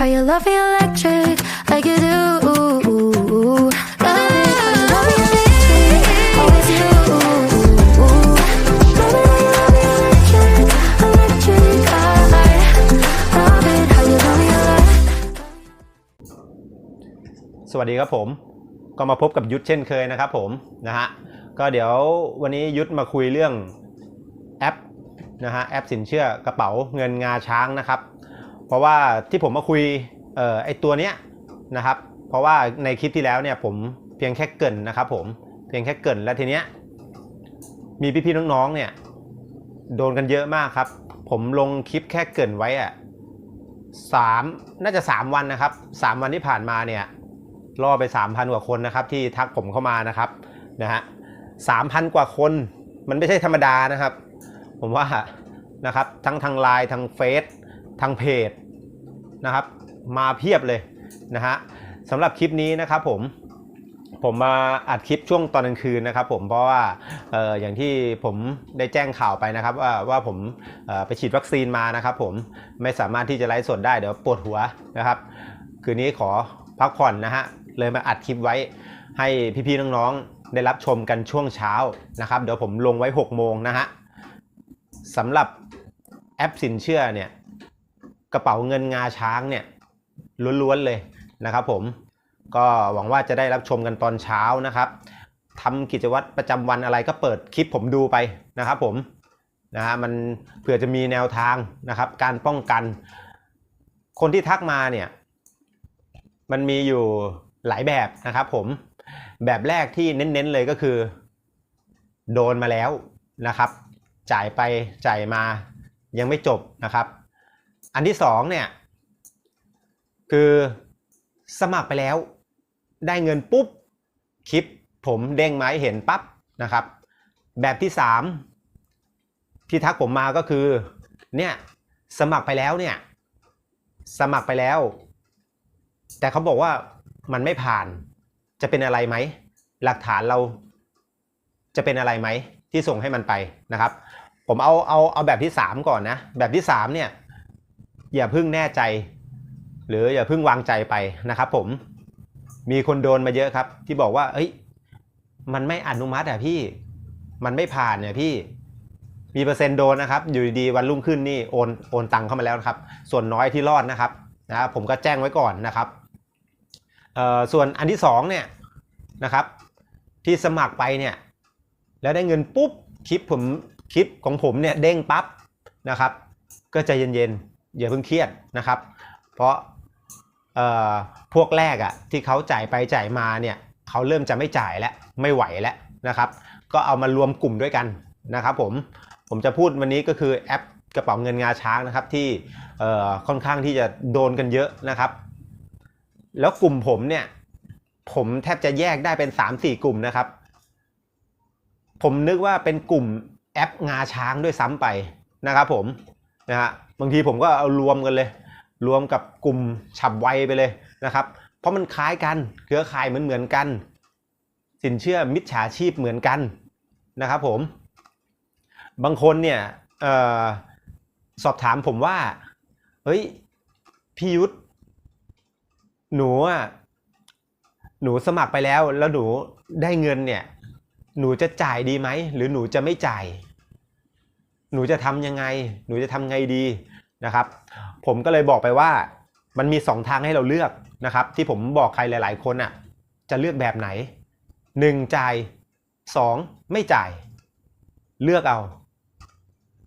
how you love me electric like you do. สวัสดีครับผม ก็มาพบกับยุทธเช่นเคยนะครับผมนะฮะก็เดี๋ยววันนี้ยุทธมาคุยเรื่องแอปนะฮะแอปสินเชื่อกระเป๋าเงินงาช้างนะครับ เพราะว่าที่ผมมาคุยเอ่อไอตัวเนี้ยนะครับ เพราะว่าในคลิปที่แล้วเนี่ยผมเพียงแค่เกินนะครับผมเพียงแค่เกินแล้วทีเนี้ยมีพี่ๆน้องๆเนี่ยโดนกันเยอะมากครับ ผมลงคลิปแค่เกินไว้อะสามน่าจะ 3 วันนะครับ 3 วันที่ผ่านมาเนี่ยล่อไป 3,000 กว่าคนนะครับ ที่ทักผมเข้ามานะครับนะฮะสามพันกว่าคนมันไม่ใช่ธรรมดานะครับ ผมว่านะครับทั้งทางไลน์ทางเฟซ ทางเพจนะครับ มาเพียบเลยนะฮะสำหรับคลิปนี้นะครับผมผมมาอัดคลิปช่วงตอนกลางคืนนะครับผมเพราะว่าอออย่างที่ผมได้แจ้งข่าวไปนะครับว่าว่าผมไปฉีดวัคซีนมานะครับผมไม่สามารถที่จะไลฟ์สดได้เดี๋ยวปวดหัวนะครับ คืนนี้ขอพักผ่อนนะฮะเลยมาอัดคลิปไว้ให้พี่ๆน้องๆได้รับชมกันช่วงเช้านะครับเดี๋ยวผมลงไว้6โมงนะฮะสำหรับแอปสินเชื่อเนี่ย กระเป๋าเงินงาช้างเนี่ยล้วนๆเลยนะครับผมก็หวังว่าจะได้รับชมกันตอนเช้านะครับทำกิจวัตรประจำวันอะไรก็เปิดคลิปผมดูไปนะครับผมนะฮะมันเผื่อจะมีแนวทางนะครับ การป้องกัน คนที่ทักมาเนี่ยมันมีอยู่หลายแบบนะครับผมแบบแรกที่เน้นๆเลยก็คือ โดนมาแล้วนะครับ จ่ายไปจ่ายมายังไม่จบนะครับ อันที่สองเนี่ยคือสมัครไปแล้ว ได้เงินปุ๊บคลิปผมเด้งมาให้เห็นปั๊บนะครับ แบบที่สามที่ทักผมมาก็คือเนี่ยสมัครไปแล้วเนี่ยสมัครไปแล้ว แต่เขาบอกว่ามันไม่ผ่านจะเป็นอะไรไหม หลักฐานเราจะเป็นอะไรไหมที่ส่งให้มันไปนะครับ ผมเอาเอาเอาแบบที่ 3 ก่อนนะ แบบที่3เนี่ย อย่าเพิ่งแน่ใจ หรืออย่าเพิ่งวางใจไปนะครับ ผม มีคนโดนมาเยอะครับ ที่บอกว่า เอ้ย มันไม่อนุมัติอะพี่ มันไม่ผ่านเนี่ยพี่ มีเปอร์เซ็นต์โดนนะครับ อยู่ดีๆวันรุ่งขึ้นนี่โอนโอนตังเข้ามาแล้วนะครับ ส่วนน้อยที่รอดนะครับนะบผมก็แจ้งไว้ก่อนนะครับส่วนอันที่สองเนี่ยนะครับ ที่สมัครไปเนี่ยแล้วได้เงินปุ๊บคลิปผมคลิปของผมเนี่ยเด้งปั๊บนะครับ ก็ใจเย็นๆ อย่าเพิ่งเครียดนะครับ เพราะพวกแรกอะ่ะที่เขาจ่ายไปจ่ายมาเนี่ยเขาเริ่มจะไม่จ่ายแล้วไม่ไหวแล้วนะครับ ก็เอามารวมกลุ่มด้วยกันนะครับผมผมจะพูดวันนี้ก็คือแอปกระเป๋าเงินงาช้างนะครับที่ค่อนข้างที่จะโดนกันเยอะนะครับ แล้วกลุ่มผมเนี่ยผมแทบจะแยกได้เป็น 3 4 กลุ่มนะครับ ผมนึกว่าเป็นกลุ่มแอปงาช้างด้วยซ้ำไปนะครับผม นะฮะบางทีผมก็เอารวมกันเลย รวมกับกลุ่มฉับไวไปเลยนะครับ เพราะมันคล้ายกันเครือข่ายเหมือนเหมือนกัน สินเชื่อมิจฉาชีพเหมือนกันนะครับผมบางคนเนี่ยออสอบถามผมว่าเฮ้ยพี่ยุทธหนูอะหนูสมัครไปแล้วแล้วหนูได้เงินเนี่ยหนูจะจ่ายดีไหมหรือหนูจะไม่จ่าย หนูจะทำยังไง หนูจะทำไงดีนะครับ ผมก็เลยบอกไปว่ามันมีสองทางให้เราเลือกนะครับ ที่ผมบอกใครหลาย ๆ คนอะจะเลือกแบบไหนหนึ่งจ่ายสองไม่จ่าย เลือกเอา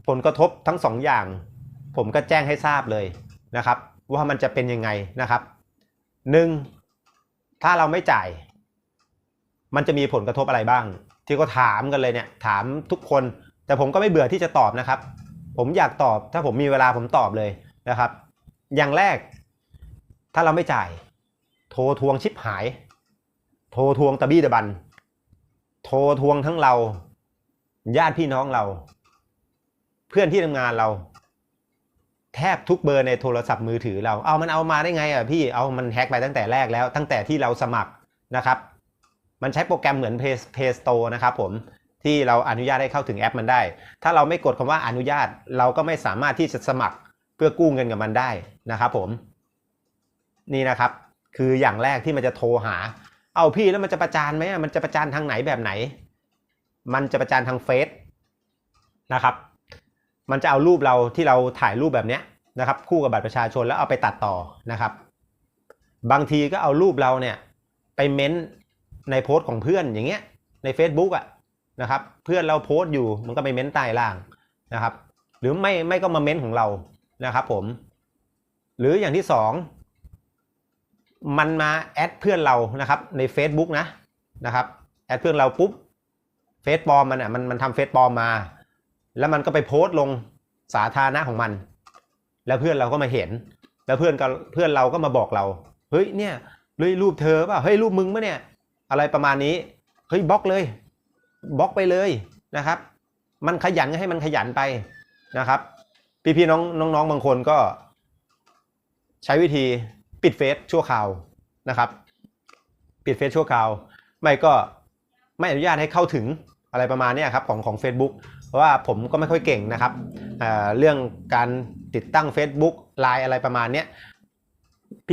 ผลกระทบทั้งสองอย่าง ผมก็แจ้งให้ทราบเลยนะครับ ว่ามันจะเป็นยังไงนะครับหนึ่งถ้าเราไม่จ่าย มันจะมีผลกระทบอะไรบ้าง ที่ก็ถามกันเลยเนี่ยถามทุกคน แต่ผมก็ไม่เบื่อที่จะตอบนะครับ ผมอยากตอบถ้าผมมีเวลาผมตอบเลยนะครับ อย่างแรก ถ้าเราไม่จ่าย โทรทวงชิปหาย โทรทวงตะบี้ตะบัน โทรทวงทั้งเรา ญาติพี่น้องเรา เพื่อนที่ทำงานเรา แทบทุกเบอร์ในโทรศัพท์มือถือเรา เอามันเอามาได้ไงอะพี่เอามันแฮ็กไปตั้งแต่แรกแล้ว ตั้งแต่ที่เราสมัครนะครับ มันใช้โปรแกรมเหมือน Play, Play Store นะครับผม ที่เราอนุญาตให้เข้าถึงแอปมันได้ ถ้าเราไม่กดคำว่าอนุญาต เราก็ไม่สามารถที่จะสมัครเพื่อกู้เงินกับมันได้นะครับผม นี่นะครับ คืออย่างแรกที่มันจะโทรหา เอาพี่แล้วมันจะประจานไหมมันจะประจานทางไหนแบบไหน มันจะประจานทางเฟซนะครับ มันจะเอารูปเราที่เราถ่ายรูปแบบเนี้ยนะครับ คู่กับบัตรประชาชนแล้วเอาไปตัดต่อนะครับ บางทีก็เอารูปเราเนี่ยไปเม้นต์ในโพสต์ของเพื่อนอย่างเงี้ยใน Facebook อะ นะครับ เพื่อนเราโพสต์อยู่มันก็ไปเม้นต์ใต้ล่างนะครับ หรือไม่ไม่ก็มาเม้นต์ของเรานะครับผม หรืออย่างที่สองมันมาแอดเพื่อนเรานะครับใน Facebook นะนะครับแอดเพื่อนเราปุ๊บเฟซปลอมมันอะมันมันทำเฟซปลอมมา แล้วมันก็ไปโพสต์ลงสาธารณะของมัน แล้วเพื่อนเราก็มาเห็น แล้วเพื่อนก็เพื่อนเราก็มาบอกเราเฮ้ยเนี่ยเฮ้ยรูปเธอป่ะเฮ้ยรูปมึงป่ะเนี่ย อะไรประมาณนี้เฮ้ยบล็อกเลย บล็อกไปเลยนะครับ มันขยันก็ให้มันขยันไปนะครับ พี่ๆน้องน้องๆบางคนก็ใช้วิธีปิดเฟซชั่วคราวนะครับ ปิดเฟซชั่วคราว ไม่ก็ไม่อนุญาตให้เข้าถึงอะไรประมาณนี้ครับของของ Facebook เพราะว่าผมก็ไม่ค่อยเก่งนะครับเเรื่องการติดตั้ง Facebook ไลน์อะไรประมาณนี้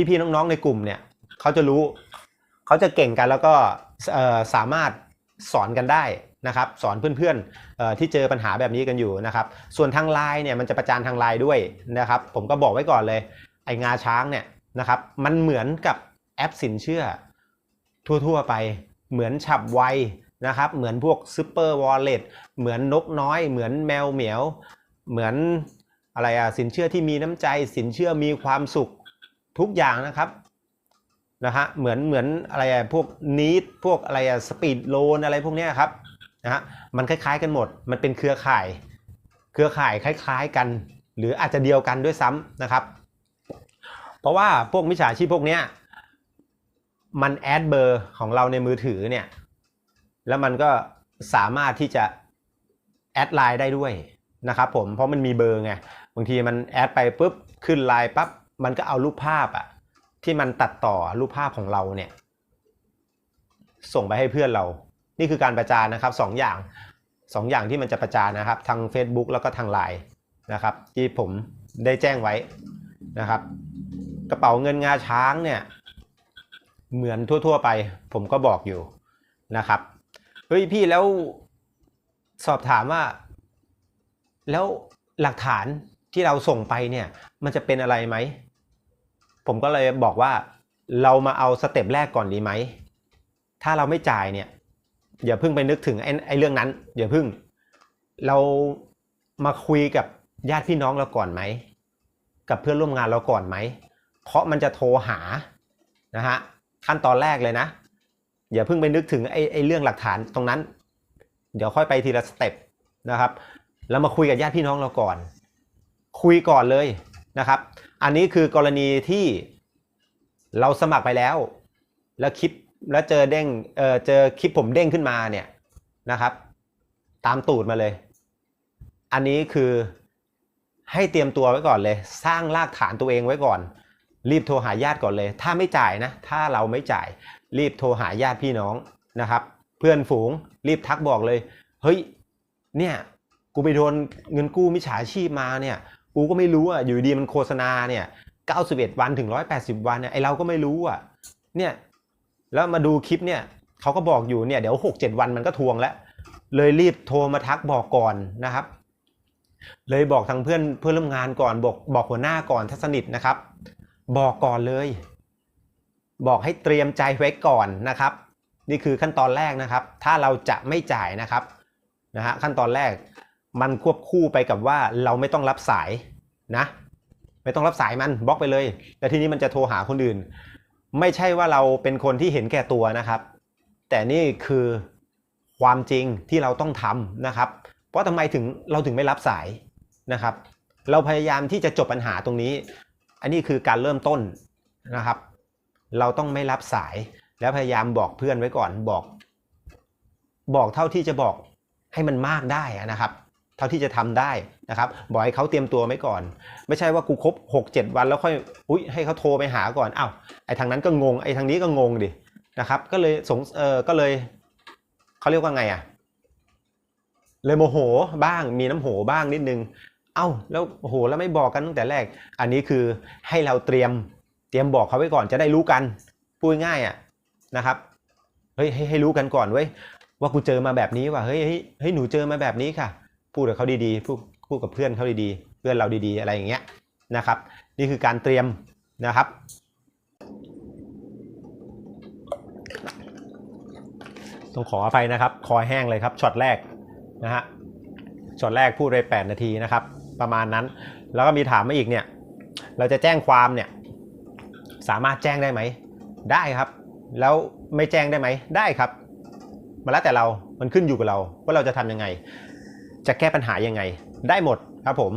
พี่ๆน้องๆในกลุ่มเนี่ยเขาจะรู้เขาจะเก่งกันแล้วก็สามารถ สอนกันได้นะครับสอนเพื่อนๆที่เจอปัญหาแบบนี้กันอยู่นะครับ ส่วนทางไลน์เนี่ยมันจะประจานทางไลน์ด้วยนะครับ ผมก็บอกไว้ก่อนเลยไองาช้างเนี่ยนะครับมันเหมือนกับแอปสินเชื่อ ทั่วๆไปเหมือนฉับไวนะครับ เหมือนพวกซูเปอร์วอลเล็ตเหมือนนกน้อย เหมือนแมวเหมียว เหมือนอะไรอะสินเชื่อที่มีน้ำใจสินเชื่อมีความสุขทุกอย่างนะครับ นะฮะเหมือนเหมือนอะไรอะพวกนีดพวกอะไรอะสปีดโลนอะไรพวกนี้ครับนะฮะมันคล้ายๆกันหมด มันเป็นเครือข่าย เครือข่ายคล้ายๆกัน หรืออาจจะเดียวกันด้วยซ้ำนะครับ เพราะว่าพวกมิจฉาชีพพวกเนี้ยมันแอดเบอร์ของเราในมือถือเนี่ยแล้วมันก็สามารถที่จะแอดไลน์ได้ด้วยนะครับผมเพราะมันมีเบอร์ไงบางทีมันแอดไปปุ๊บขึ้นไลน์ปั๊บมันก็เอารูปภาพอะ ที่มันตัดต่อรูปภาพของเราเนี่ย ส่งไปให้เพื่อนเรา นี่คือการประจานนะครับสองอย่างสองอย่างที่มันจะประจานนะครับ ทาง Facebook แล้วก็ทางไลน์นะครับ ที่ผมได้แจ้งไว้นะครับ กระเป๋าเงินงาช้างเนี่ย เหมือนทั่ว ๆ ไป ผมก็บอกอยู่นะครับเฮ้ยพี่แล้วสอบถามว่า แล้วหลักฐานที่เราส่งไปเนี่ย มันจะเป็นอะไรไหม ผมก็เลยบอกว่าเรามาเอาสเต็ปแรกก่อนดีไหม ถ้าเราไม่จ่ายเนี่ยอย่าเพิ่งไปนึกถึงไอ้ไอเรื่องนั้นอย่าเพิ่ง เรามาคุยกับญาติพี่น้องเราก่อนไหม กับเพื่อนร่วมงานเราก่อนไหม เพราะมันจะโทรหานะฮะขั้นตอนแรกเลยนะ อย่าเพิ่งไปนึกถึงไอ้ไอ้เรื่องหลักฐานตรงนั้น เดี๋ยวค่อยไปทีละสเต็ปนะครับ แล้วมาคุยกับญาติพี่น้องเราก่อน คุยก่อนเลย นะครับ อันนี้คือกรณีที่เราสมัครไปแล้ว แล้วคลิปแล้วเจอเด้งเออเจอคลิปผมเด้งขึ้นมาเนี่ยนะครับ ตามตูดมาเลย อันนี้คือให้เตรียมตัวไว้ก่อนเลย สร้างรากฐานตัวเองไว้ก่อน รีบโทรหาญาติก่อนเลย ถ้าไม่จ่ายนะ ถ้าเราไม่จ่าย รีบโทรหาญาติพี่น้องนะครับ เพื่อนฝูงรีบทักบอกเลย เฮ้ยเนี่ยกูไปโดนเงินกู้มิจฉาชีพมาเนี่ย กูก็ไม่รู้อะอยู่ดีมันโฆษณาเนี่ย91วันถึง180วันเนี่ยไอเราก็ไม่รู้อะเนี่ยแล้วมาดูคลิปเนี่ยเขาก็บอกอยู่เนี่ยเดี๋ยว6-7วันมันก็ทวงแล้ว เลยรีบโทรมาทักบอกก่อนนะครับ เลยบอกทางเพื่อนเพื่อนร่วมงานก่อนบอกบอกหัวหน้าก่อนถ้าสนิทนะครับ บอกก่อนเลย บอกให้เตรียมใจไว้ก่อนนะครับ นี่คือขั้นตอนแรกนะครับ ถ้าเราจะไม่จ่ายนะครับนะฮะขั้นตอนแรก มันควบคู่ไปกับว่าเราไม่ต้องรับสายนะ ไม่ต้องรับสายมันบล็อกไปเลย แล้วทีนี้มันจะโทรหาคนอื่น ไม่ใช่ว่าเราเป็นคนที่เห็นแก่ตัวนะครับ แต่นี่คือความจริงที่เราต้องทำนะครับ เพราะทำไมถึงเราถึงไม่รับสายนะครับ เราพยายามที่จะจบปัญหาตรงนี้ อันนี้คือการเริ่มต้นนะครับ เราต้องไม่รับสาย แล้วพยายามบอกเพื่อนไว้ก่อนบอก บอกเท่าที่จะบอกให้มันมากได้นะครับ ท่าที่จะทำได้นะครับบอกให้เขาเตรียมตัวไว้ก่อน ไม่ใช่ว่ากูครบหกเจ็ดวันแล้วค่อยอุ้ยให้เขาโทรไปหาก่อนอ้าวไอ้ทางนั้นก็งงไอ้ทางนี้ก็งงดินะครับ ก็เลยสงเออก็เลยเขาเรียกว่าไงอะเลยโมโหบ้างมีน้ำโหบ้างนิดนึง เอ้าแล้วโอ้โหแล้วไม่บอกกันตั้งแต่แรก อันนี้คือให้เราเตรียมเตรียมบอกเขาไว้ก่อนจะได้รู้กันพูดง่ายอะนะครับเฮ้ยให้ให้รู้กันก่อนเว้ยว่ากูเจอมาแบบนี้ว่ะเฮ้ยเฮ้ยหนูเจอมาแบบนี้ค่ะ พูดกับเขาดีๆพูดพูดกับเพื่อนเขาดีๆ เพื่อนเราดีๆ อะไรอย่างเงี้ยนะครับ นี่คือการเตรียมนะครับ ต้องขออภัยนะครับ คอแห้งเลยครับช็อตแรกนะฮะช็อตแรกพูดไป8นาทีนะครับ ประมาณนั้น แล้วก็มีถามมาอีกเนี่ย เราจะแจ้งความเนี่ย สามารถแจ้งได้ไหม ได้ครับ แล้วไม่แจ้งได้ไหม ได้ครับ มาแล้วแต่เรา มันขึ้นอยู่กับเราว่าเราจะทำยังไง จะแก้ปัญหายังไง ได้หมดครับผม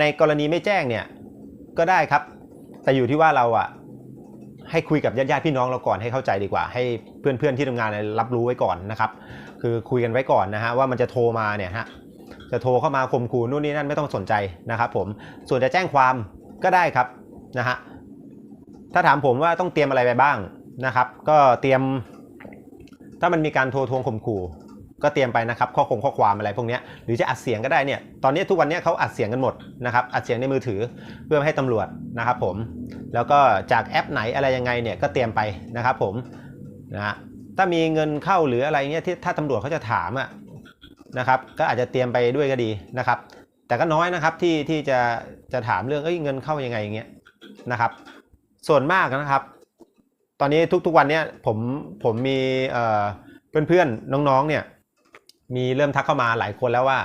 ในกรณีไม่แจ้งเนี่ยก็ได้ครับ แต่อยู่ที่ว่าเราอะให้คุยกับญาติญาติๆพี่น้องเราก่อนให้เข้าใจดีกว่า ให้เพื่อนๆที่ทำงานรับรู้ไว้ก่อนนะครับ คือคุยกันไว้ก่อนนะฮะว่ามันจะโทรมาเนี่ยฮะจะโทรเข้ามาข่มขู่นู่นนี่นั่นไม่ต้องสนใจนะครับผมส่วนจะแจ้งความก็ได้ครับนะฮะถ้าถามผมว่าต้องเตรียมอะไรไปบ้างนะครับ ก็เตรียม ถ้ามันมีการโทรทวงข่มขู่ ก็เตรียมไปนะครับข้อคงข้อความอะไรพวกนี้หรือจะอัดเสียงก็ได้เนี่ยตอนนี้ทุกวันนี้เขาอัดเสียงกันหมดนะครับอัดเสียงในมือถือเพื่อให้ตำรวจนะครับผมแล้วก็จากแอปไหนอะไรยังไงเนี่ยก็เตรียมไปนะครับผมนะฮะถ้ามีเงินเข้าหรืออะไรเงี้ยที่ถ้าตำรวจเขาจะถามอะนะครับก็อาจจะเตรียมไปด้วยก็ดีนะครับ แต่ก็น้อยนะครับที่ที่จะจะถามเรื่องเอ้ยเงินเข้ายังไงอย่างเงี้ยนะครับส่วนมากนะครับ ตอนนี้ทุกๆวันเนี้ยผมผมมีเอ่อเพื่อนๆน้องๆเนี่ย มีเริ่มทักเข้ามาหลายคนแล้วว่า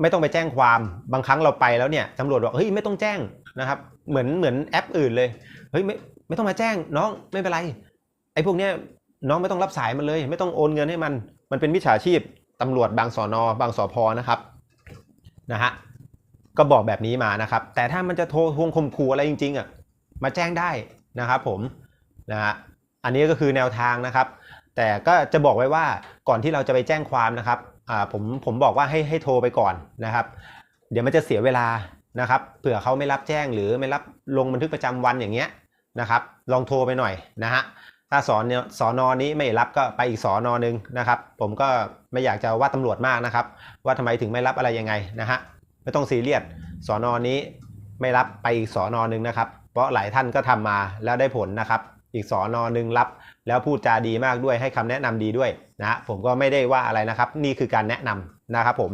ไม่ต้องไปแจ้งความบางครั้งเราไปแล้วเนี่ยตำรวจบอกเฮ้ยไม่ต้องแจ้งนะครับ เหมือนเหมือนแอปอื่นเลยเฮ้ยไม่ไม่ต้องมาแจ้งน้องไม่เป็นไรไอ้พวกเนี้ยน้องไม่ต้องรับสายมันเลย ไม่ต้องโอนเงินให้มัน มันเป็นมิจฉาชีพตำรวจบางสอนอบางสอพนะครับนะฮะก็บอกแบบนี้มานะครับ แต่ถ้ามันจะโทรทวงข่มขู่อะไรจริงๆอะมาแจ้งได้นะครับผมนะฮะอันนี้ก็คือแนวทางนะครับ แต่ก็จะบอกไว้ว่าก่อนที่เราจะไปแจ้งความนะครับผมผมบอกว่าให้ให้โทรไปก่อนนะครับ เดี๋ยวมันจะเสียเวลานะครับเผื่อเขาไม่รับแจ้งหรือไม่รับลงบันทึกประจำวันอย่างเงี้ยนะครับลองโทรไปหน่อยนะฮะถ้าสอนสอนอนี้ไม่รับก็ไปอีกสอนอหนึ่งนะครับ ผมก็ไม่อยากจะว่าตำรวจมากนะครับ ว่าทำไมถึงไม่รับอะไรยังไงนะฮะไม่ต้องซีเรียสสอนอนี้ไม่รับไปอีกสอนอหนึ่งนะครับ เพราะหลายท่านก็ทำมาแล้วได้ผลนะครับ อีกสอนอหนึ่งรับ แล้วพูดจาดีมากด้วยให้คำแนะนำดีด้วยนะผมก็ไม่ได้ว่าอะไรนะครับ นี่คือการแนะนำนะครับผม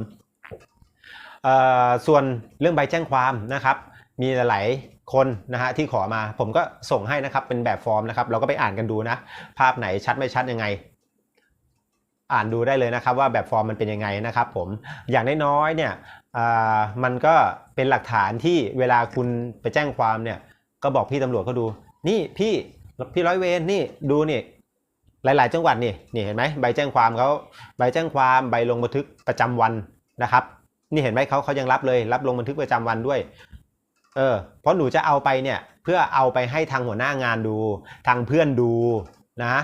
เอ่อส่วนเรื่องใบแจ้งความนะครับ มีหลายคนนะฮะที่ขอมาผมก็ส่งให้นะครับเป็นแบบฟอร์มนะครับเราก็ไปอ่านกันดูนะ ภาพไหนชัดไม่ชัดยังไง อ่านดูได้เลยนะครับ ว่าแบบฟอร์มมันเป็นยังไงนะครับผมอย่างน้อยๆเนี่ยอ่ามันก็เป็นหลักฐานที่เวลาคุณไปแจ้งความเนี่ยก็บอกพี่ตำรวจเขาดู นี่พี่ พี่ร้อยเวรนี่ดูนี่หลาย ๆ จังหวัดนี่นี่เห็นไหมใบแจ้งความเขาใบแจ้งความใบลงบันทึกประจำวันนะครับ นี่เห็นไหมเขาเขายังรับเลย รับลงบันทึกประจำวันด้วยเออเพราะหนูจะเอาไปเนี่ยเพื่อเอาไปให้ทางหัวหน้างานดู ทางเพื่อนดูนะ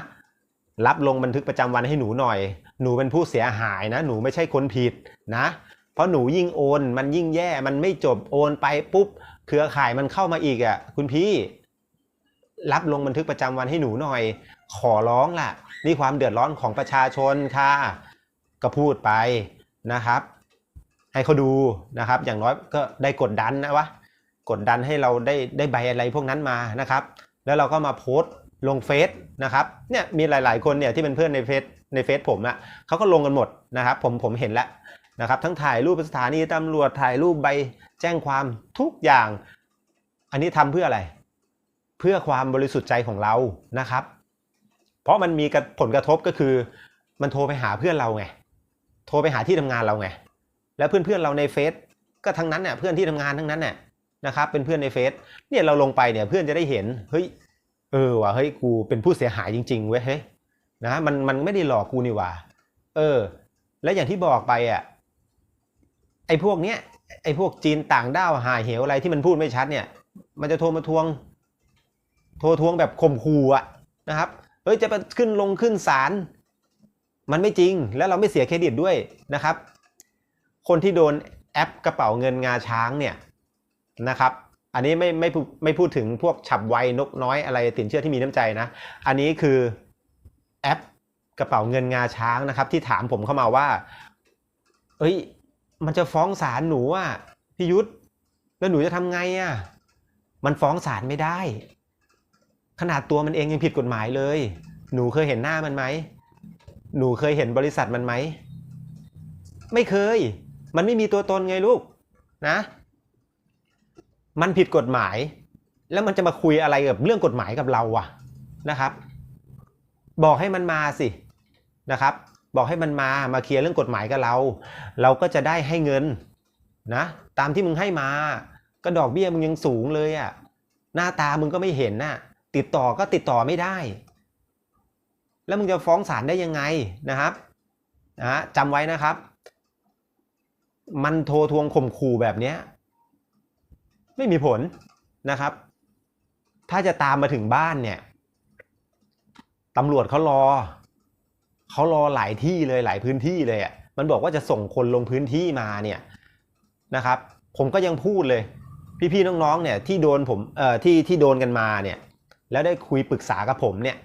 รับลงบันทึกประจำวันให้หนูหน่อย หนูเป็นผู้เสียหายนะ หนูไม่ใช่คนผิดนะ เพราะหนูยิ่งโอน มันยิ่งแย่มันไม่จบโอนไปปุ๊บ เครือข่ายมันเข้ามาอีกอะคุณพี่ รับลงบันทึกประจำวันให้หนูหน่อย ขอร้องล่ะ นี่ความเดือดร้อนของประชาชนค่ะ ก็พูดไปนะครับ ให้เขาดูนะครับ อย่างน้อยก็ได้กดดันนะวะกดดันให้เราได้ได้ใบอะไรพวกนั้นมานะครับ แล้วเราก็มาโพสต์ลงเฟซนะครับเนี่ยมีหลาย ๆ คนเนี่ยที่เป็นเพื่อนในเฟซในเฟซผมอะเขาก็ลงกันหมดนะครับ ผมผมเห็นแล้วนะครับ ทั้งถ่ายรูปสถานีตำรวจถ่ายรูปใบแจ้งความทุกอย่าง อันนี้ทำเพื่ออะไร เพื่อความบริสุทธิ์ใจของเรานะครับ เพราะมันมีผลกระทบก็คือมันโทรไปหาเพื่อนเราไงโทรไปหาที่ทำงานเราไงแล้วเพื่อนๆเราในเฟซก็ทั้งนั้นเนี่ยเพื่อนที่ทำงานทั้งนั้นเนี่ยนะครับเป็นเพื่อนในเฟซเนี่ยเราลงไปเนี่ยเพื่อนจะได้เห็นเฮ้ยเออว่ะเฮ้ยกูเป็นผู้เสียหายจริงๆเว้ยเฮ้ยนะมันมันไม่ได้หลอกกูนี่ว่าเออ แล้วอย่างที่บอกไปอะไอ้พวกเนี้ยไอ้พวกจีนต่างด้าวหาเหวอะไรที่มันพูดไม่ชัดเนี่ย มันจะโทรมาทวง โทรทวงแบบข่มขู่อะนะครับเฮ้ยจะไปขึ้นลงขึ้นศาลมันไม่จริงแล้วเราไม่เสียเครดิตด้วยนะครับ คนที่โดนแอปกระเป๋าเงินงาช้างเนี่ยนะครับอันนี้ไม่ไม่ไม่พูดถึงพวกฉับไวนกน้อยอะไรสินเชื่อที่มีน้ำใจนะ อันนี้คือแอปกระเป๋าเงินงาช้างนะครับ ที่ถามผมเข้ามาว่า เอ้ย มันจะฟ้องศาลหนูอะพี่ยุทธแล้วหนูจะทำไงอะมันฟ้องศาลไม่ได้ ขนาดตัวมันเองยังผิดกฎหมายเลย หนูเคยเห็นหน้ามันไหม หนูเคยเห็นบริษัทมันไหม ไม่เคย มันไม่มีตัวตนไงลูกนะ มันผิดกฎหมาย แล้วมันจะมาคุยอะไรกับเรื่องกฎหมายกับเราอะนะครับ บอกให้มันมาสินะครับ บอกให้มันมามาเคลียร์เรื่องกฎหมายกับเรา เราก็จะได้ให้เงินนะตามที่มึงให้มา ก็ดอกเบี้ยมึงยังสูงเลยอะหน้าตามึงก็ไม่เห็นน่ะ ติดต่อก็ติดต่อไม่ได้ แล้วมึงจะฟ้องศาลได้ยังไงนะครับนะฮะจำไว้นะครับ มันโทรทวงข่มขู่แบบนี้ไม่มีผลนะครับ ถ้าจะตามมาถึงบ้านเนี่ยตำรวจเขารอเขารอหลายที่เลยหลายพื้นที่เลยอะมันบอกว่าจะส่งคนลงพื้นที่มาเนี่ยนะครับ ผมก็ยังพูดเลย พี่ๆน้องๆเนี่ยที่โดนผมเอ่อที่ที่โดนกันมาเนี่ย แล้วได้คุยปรึกษากับผมเนี่ย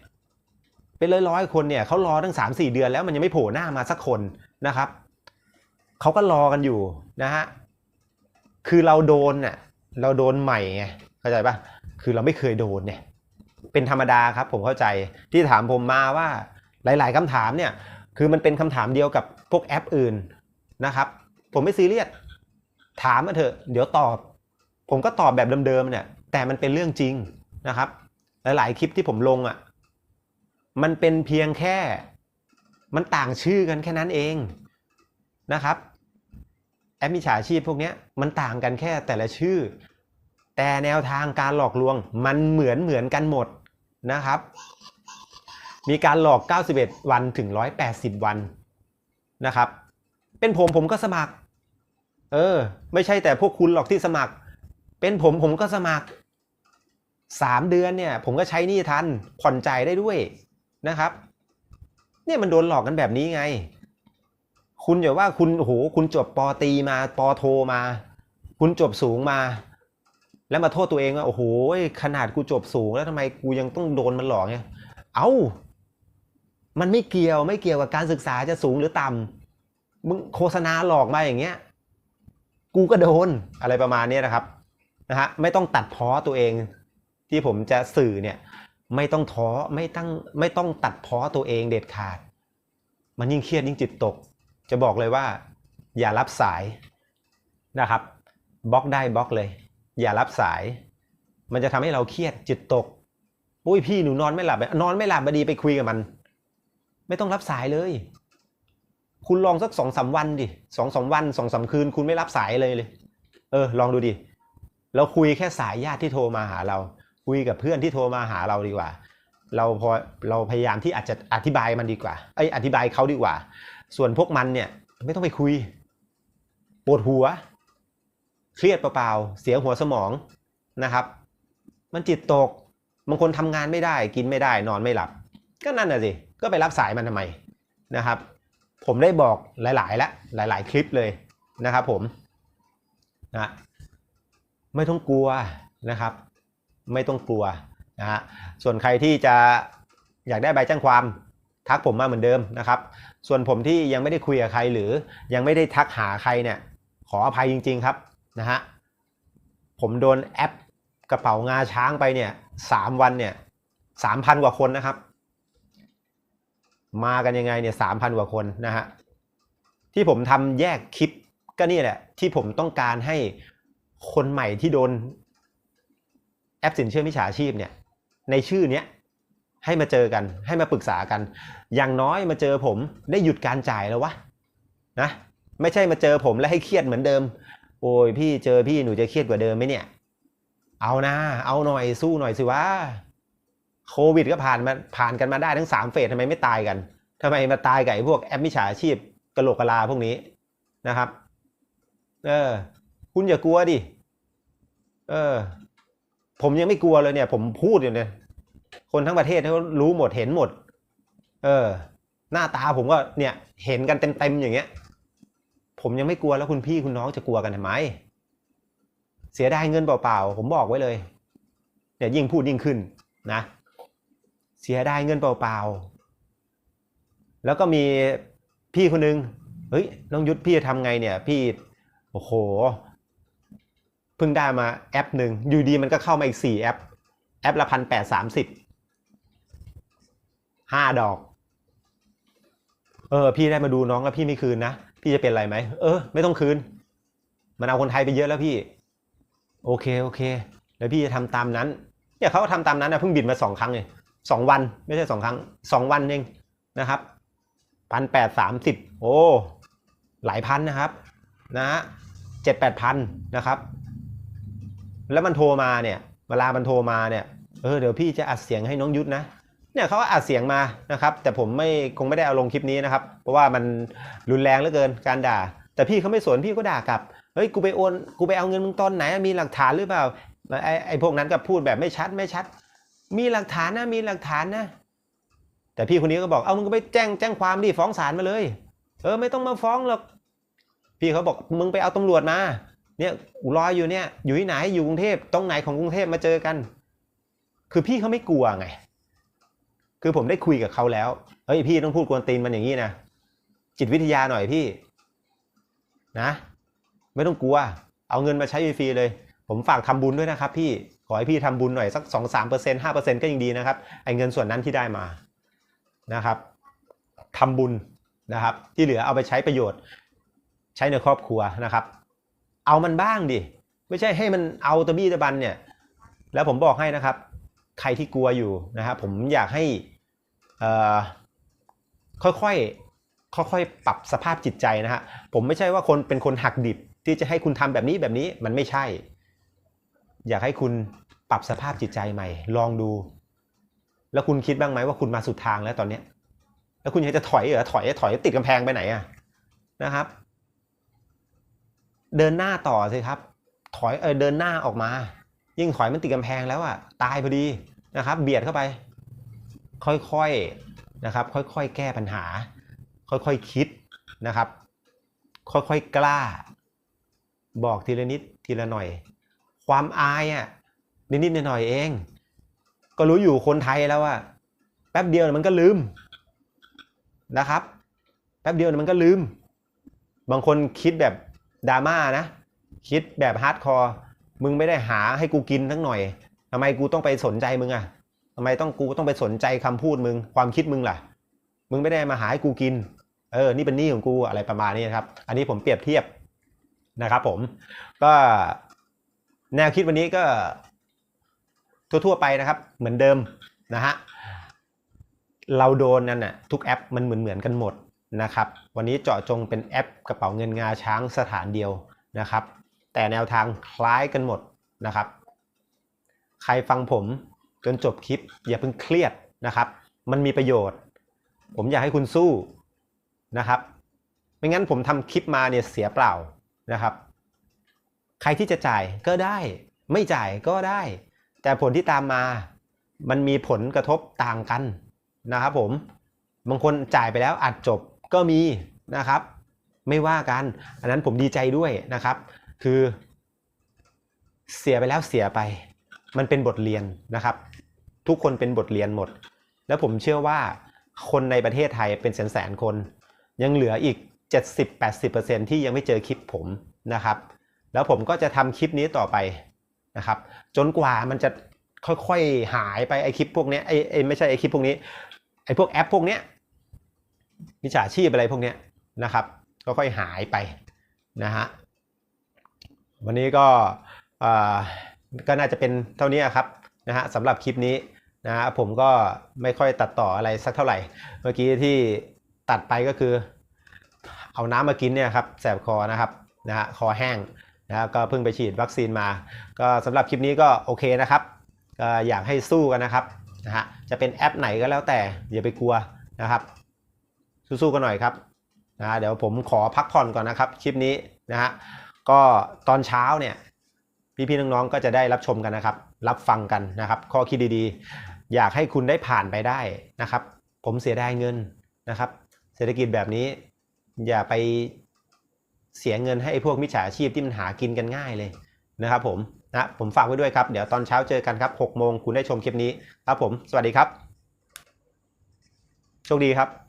เป็นร้อยๆคนเนี่ยเขารอตั้งสามสี่เดือนแล้วมันยังไม่โผล่หน้ามาสักคนนะครับเขาก็รอกันอยู่นะฮะคือเราโดนน่ะเราโดนใหม่ไงเข้าใจปะคือเราไม่เคยโดนเนี่ยเป็นธรรมดาครับผมเข้าใจที่ถามผมมาว่าหลาย ๆคำถามเนี่ยคือมันเป็นคำถามเดียวกับพวกแอปอื่นนะครับ ผมไม่ซีเรียสถามมาเถอะเดี๋ยวตอบ ผมก็ตอบแบบเดิมๆเนี่ยแต่มันเป็นเรื่องจริงนะครับ หลายๆคลิปที่ผมลงอะ มันเป็นเพียงแค่ มันต่างชื่อกันแค่นั้นเองนะครับแอปมิจฉาชีพพวกนี้มันต่างกันแค่แต่ละชื่อ แต่แนวทางการหลอกลวงมันเหมือนเหมือนกันหมดนะครับ มีการหลอก 91 วันถึง 180 วันนะครับ เป็นผมผมก็สมัคร เออ ไม่ใช่แต่พวกคุณหรอกที่สมัคร เป็นผมผมก็สมัคร สามเดือนเนี่ยผมก็ใช้หนี่ทันผ่อนจ่ายได้ด้วยนะครับ เนี่ยมันโดนหลอกกันแบบนี้ไง คุณอย่าว่าคุณโอ้โหคุณจบปอตีมาปอโทมา คุณจบสูงมา แล้วมาโทษตัวเองว่าโอ้โหขนาดกูจบสูงแล้วทำไมกูยังต้องโดนมันหลอกเนี่ยเอา้ามันไม่เกี่ยวไม่เกี่ยวกับการศึกษาจะสูงหรือต่ำมึงโฆษณาหลอกมาอย่างเงี้ย กูก็โดนอะไรประมาณนี้นะครับนะฮะไม่ต้องตัดพ้อตัวเอง ที่ผมจะสื่อเนี่ยไม่ต้องท้อไม่ตั้งไม่ต้องตัดพ้อตัวเองเด็ดขาด มันยิ่งเครียดยิ่งจิตตก จะบอกเลยว่า อย่ารับสายนะครับบล็อกได้บล็อกเลย อย่ารับสาย มันจะทำให้เราเครียดจิตตกอุ้ยพี่หนูนอนไม่หลับนอนไม่หลับบดีไปคุยกับมัน ไม่ต้องรับสายเลย คุณลองสักสองสามวันดิสองสามวันสองสามคืน คุณไม่รับสายเลยเลย เออ ลองดูดิเราคุยแค่สายญาติที่โทรมาหาเรา คุยกับเพื่อนที่โทรมาหาเราดีกว่า เราพอเราพยายามที่อาจจะอธิบายมันดีกว่าไอยอธิบายเขาดีกว่า ส่วนพวกมันเนี่ยไม่ต้องไปคุยปวดหัว เครียดเปล่าๆเสียหัวสมองนะครับ มันจิตตกบางคนทำงานไม่ได้ กินไม่ได้ นอนไม่หลับ ก็นั่นน่ะสิก็ไปรับสายมันทำไมนะครับ ผมได้บอกหลาย ๆ แล้วหลาย ๆ คลิปเลยนะครับ ผมนะไม่ต้องกลัวนะครับ ไม่ต้องกลัวนะฮะส่วนใครที่จะอยากได้ใบแจ้งความทักผมมาเหมือนเดิมนะครับ ส่วนผมที่ยังไม่ได้คุยกับใครหรือยังไม่ได้ทักหาใครเนี่ยขออภัยจริง ๆครับนะฮะผมโดนแอปกระเป๋างาช้างไปเนี่ยสามวันเนี่ยสามพันกว่าคนนะครับ มากันยังไงเนี่ยสามพันกว่าคนนะฮะที่ผมทำแยกคลิปก็นี่แหละ ที่ผมต้องการให้คนใหม่ที่โดน แอปสินเชื่อมิจฉาชีพเนี่ยในชื่อเนี้ยให้มาเจอกันให้มาปรึกษากัน อย่างน้อยมาเจอผมได้หยุดการจ่ายแล้ววะนะไม่ใช่มาเจอผมแล้วให้เครียดเหมือนเดิม โอ้ยพี่เจอพี่หนูจะเครียดกว่าเดิมไหมเนี่ย เอานะ เอาหน่อยสู้หน่อยสิวะโควิดก็ผ่านมาผ่านกันมาได้ทั้งสามเฟสทำไมไม่ตายกันทำไมมาตายกับไอ้พวกแอปมิจฉาชีพกระโหลกกะลาพวกนี้นะครับ เออ คุณอย่ากลัวดิ เออ ผมยังไม่กลัวเลยเนี่ย ผมพูดอยู่เนี่ย คนทั้งประเทศเขารู้หมดเห็นหมด เออ หน้าตาผมก็เนี่ย เห็นกันเต็มๆอย่างเงี้ย ผมยังไม่กลัวแล้วคุณพี่คุณน้องจะกลัวกันทำไม เสียดายเงินเปล่าๆผมบอกไว้เลยเนี่ยยิ่งพูดยิ่งขึ้นนะ เสียดายเงินเปล่าๆแล้วก็มีพี่คนนึงเฮ้ยน้องยุทธพี่จะทำไงเนี่ย พี่โอ้โห เพิ่งได้มาแอปหนึ่งอยู่ดีมันก็เข้ามาอีกสี่แอป แอปละพันแปดสามสิบห้าดอก เออ พี่ได้มาดูน้องแล้วพี่ไม่คืนนะ พี่จะเป็นอะไรไหม เออ ไม่ต้องคืน มันเอาคนไทยไปเยอะแล้วพี่ โอเค โอเค แล้วพี่จะทำตามนั้น เนี่ยเขาก็ทำตามนั้นนะเพิ่งบินมาสองครั้งเลยสองวัน ไม่ใช่สองครั้งสองวันเองนะครับพันแปดสามสิบโอ้ หลายพันนะครับ นะเจ็ดแปดพันนะครับ แล้วมันโทรมาเนี่ยเวลามันโทรมาเนี่ยเออเดี๋ยวพี่จะอัดเสียงให้น้องยุทธนะเนี่ยเขาก็อัดเสียงมานะครับ แต่ผมไม่คงไม่ได้เอาลงคลิปนี้นะครับ เพราะว่ามันรุนแรงเหลือเกินการด่า แต่พี่เขาไม่สนพี่ก็ด่ากลับเฮ้ยกูไปโอนกูไปเอาเงินมึงตอนไหนมีหลักฐานหรือเปล่าไอ้ไอ้พวกนั้นก็พูดแบบไม่ชัดไม่ชัด มีหลักฐานนะมีหลักฐานนะ แต่พี่คนนี้ก็บอกเอามึงก็ไปแจ้งแจ้งความดิฟ้องศาลมาเลย เออไม่ต้องมาฟ้องหรอกพี่เขาบอกมึงไปเอาตำรวจมา เนี่ยรออยู่เนี่ยอยู่ที่ไหนอยู่กรุงเทพตรงไหนของกรุงเทพมาเจอกัน คือพี่เขาไม่กลัวไง คือผมได้คุยกับเขาแล้วเฮ้ยพี่ต้องพูดกวนตีนมันอย่างนี้นะจิตวิทยาหน่อยพี่ นะ ไม่ต้องกลัว เอาเงินมาใช้ฟรีเลย ผมฝากทำบุญด้วยนะครับ พี่ขอให้พี่ทำบุญหน่อยสักสองสามเปอร์เซ็นต์ห้าเปอร์เซ็นต์ก็ยังดีนะครับไอ้เงินส่วนนั้นที่ได้มานะครับทำบุญนะครับ ที่เหลือเอาไปใช้ประโยชน์ ใช้ในครอบครัวนะครับ เอามันบ้างดิ ไม่ใช่ให้มันเอาตะบี้ตะบันเนี่ย แล้วผมบอกให้นะครับ ใครที่กลัวอยู่นะครับผมอยากให้ค่อยๆ ค่อยๆ ปรับสภาพจิตใจนะฮะ ผมไม่ใช่ว่าคนเป็นคนหักดิบที่จะให้คุณทำแบบนี้แบบนี้มันไม่ใช่ อยากให้คุณปรับสภาพจิตใจใหม่ ลองดู แล้วคุณคิดบ้างไหมว่าคุณมาสุดทางแล้วตอนเนี้ย แล้วคุณยังจะถอยเหรอถอยถอยติดกำแพงไปไหนอะนะครับ เดินหน้าต่อสิครับ ถอยเออเดินหน้าออกมา ยิ่งถอยมันติดกำแพงแล้วอะตายพอดีนะครับ เบียดเข้าไป ค่อยๆนะครับ ค่อยๆ แก้ปัญหา ค่อยๆคิดนะครับ ค่อยๆกล้า บอกทีละนิดทีละหน่อย ความอายอะนิดๆหน่อยๆเอง ก็รู้อยู่คนไทยแล้วว่าแป๊บเดียวมันก็ลืมนะครับ แป๊บเดียวมันก็ลืม บางคนคิดแบบ ดราม่านะ คิดแบบฮาร์ดคอร์มึงไม่ได้หาให้กูกินทั้งหน่อยทำไมกูต้องไปสนใจมึงอะทำไมต้องกูต้องไปสนใจคำพูดมึง ความคิดมึงล่ะ มึงไม่ได้มาหาให้กูกิน เออ นี่เป็นหนี้ของกูอะไรประมาณนี้นะครับ อันนี้ผมเปรียบเทียบนะครับ ผม ก็แนวคิดวันนี้ก็ ทั่วๆไปนะครับ เหมือนเดิมนะฮะเราโดนนั่นน่ะทุกแอปมันเหมือนเหมือนๆกันหมด นะครับวันนี้เจาะจงเป็นแอปกระเป๋าเงินงาช้างสถานเดียวนะครับ แต่แนวทางคล้ายกันหมดนะครับ ใครฟังผมจนจบคลิปอย่าเพิ่งเครียดนะครับ มันมีประโยชน์ ผมอยากให้คุณสู้นะครับ ไม่งั้นผมทำคลิปมาเนี่ยเสียเปล่านะครับ ใครที่จะจ่ายก็ได้ ไม่จ่ายก็ได้ แต่ผลที่ตามมามันมีผลกระทบต่างกันนะครับผมบางคนจ่ายไปแล้วอาจจบ ก็มีนะครับ ไม่ว่ากัน อันนั้นผมดีใจด้วยนะครับ คือเสียไปแล้วเสียไป มันเป็นบทเรียนนะครับ ทุกคนเป็นบทเรียนหมด แล้วผมเชื่อว่าคนในประเทศไทยเป็นแสนแสนๆคน ยังเหลืออีก 70-80%ที่ยังไม่เจอคลิปผมนะครับ แล้วผมก็จะทำคลิปนี้ต่อไปนะครับ จนกว่ามันจะค่อยๆหายไปไอคลิปพวกนี้ไอไอไม่ใช่ไอคลิปพวกนี้ไอพวกแอปพวกเนี้ย มิจฉาชีพอะไรพวกนี้นะครับ ก็ค่อยหายไปนะฮะวันนี้ก็ก็น่าจะเป็นเท่านี้ครับนะฮะสำหรับคลิปนี้นะฮะผมก็ไม่ค่อยตัดต่ออะไรสักเท่าไหร่ เมื่อกี้ที่ตัดไปก็คือ เอาน้ำมากินเนี่ยครับแสบคอนะครับนะฮะคอแห้งนะฮะก็เพิ่งไปฉีดวัคซีนมา ก็สำหรับคลิปนี้ก็โอเคนะครับก็อยากให้สู้กันนะครับนะฮะจะเป็นแอปไหนก็แล้วแต่อย่าไปกลัวนะครับ สู้ๆกันหน่อยครับนะเดี๋ยวผมขอพักผ่อนก่อนนะครับคลิปนี้นะฮะก็ตอนเช้าเนี่ยพี่ๆน้องๆก็จะได้รับชมกันนะครับ รับฟังกันนะครับ ข้อคิดดีๆ อยากให้คุณได้ผ่านไปได้นะครับ ผมเสียดายเงินนะครับ เศรษฐกิจแบบนี้ อย่าไปเสียเงินให้พวกมิจฉาชีพที่มันหากินกันง่ายเลยนะครับผมนะผมฝากไว้ด้วยครับ เดี๋ยวตอนเช้าเจอกันครับ6โมงคุณได้ชมคลิปนี้ครับผม สวัสดีครับ โชคดีครับ